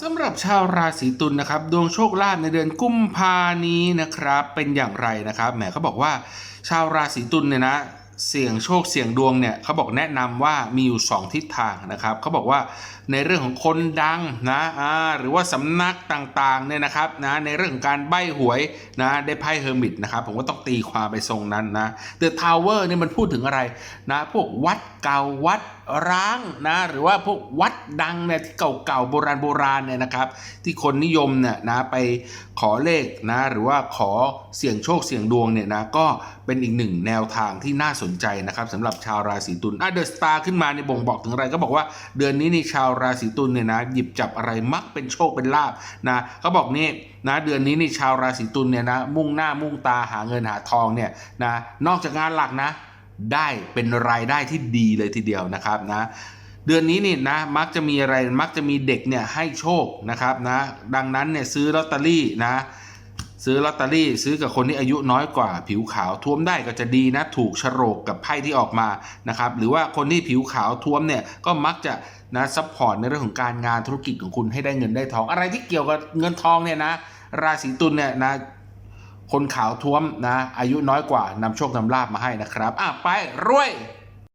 สำหรับชาวราศีตุลนะครับ ดวงโชคลาภในเดือนกุมภานี้นะครับ เป็นอย่างไรนะครับแหมเขาบอกว่า ชาวราศีตุลเนี่ยนะ เสี่ยงโชคเสี่ยงดวงเนี่ยเขาบอกแนะนำว่ามีอยู่ 2 ทิศทางนะครับเขาบอกว่าในเรื่องของคนดังนะอ่าหรือว่าสำนักต่างๆเนี่ยนะครับนะในเรื่องของการใบ้หวยนะได้ไพ่เฮอร์มิตนะครับผมก็ต้องตีความไปทรงนั้นนะเดอะทาวเวอร์นี่ยมันพูดถึงอะไรนะพวกวัดเก่าวัดร้างนะหรือว่าพวกวัดดังเนี่ยที่เก่าๆโบราณโบราณเนี่ยนะครับ ที่คนนิยมเนี่ยนะไปขอเลขนะหรือว่าขอเสี่ยงโชคเสี่ยงดวงเนี่ยนะก็เป็นอีกหนึ่งแนวทางที่น่าสนนใจนะครับสำหรับชาวราศีตุลอะเดอะสตาร์ขึ้นมาในบ่งบอกถึงอะไรก็บอกว่าเดือนนี้ในชาวราศีตุลเนี่ยนะหยิบจับอะไรมักเป็นโชคเป็นลาบนะเขาบอกนี่นะเดือนนี้ในชาวราศีตุลเนี่ยนะมุ่งหน้ามุ่งตาหาเงินหาทองเนี่ยนะนอกจากงานหลักนะ ได้เป็นรายได้ที่ดีเลยทีเดียวนะครับนะเดือนนี้นี่นะมักจะมีอะไรมักจะมีเด็กเนี่ยให้โชคนะครับนะดังนั้นเนี่ยซื้อลอตเตอรี่นะ ซื้อลอตเตอรี่ซื้อกับคนที่อายุน้อยกว่าผิวขาวท้วมได้ก็จะดีนะ ถูกฉลกกับไพ่ที่ออกมานะครับหรือว่าคนที่ผิวขาวท้วมเนี่ยก็มักจะนะซัพพอร์ตในเรื่องของการงานธุรกิจของคุณให้ได้เงินได้ทอง อะไรที่เกี่ยวกับเงินทองเนี่ยนะ ราศีตุลเนี่ยนะคนขาวท้วมนะอายุน้อยกว่านำโชคนำลาบมาให้นะครับอะไปรวย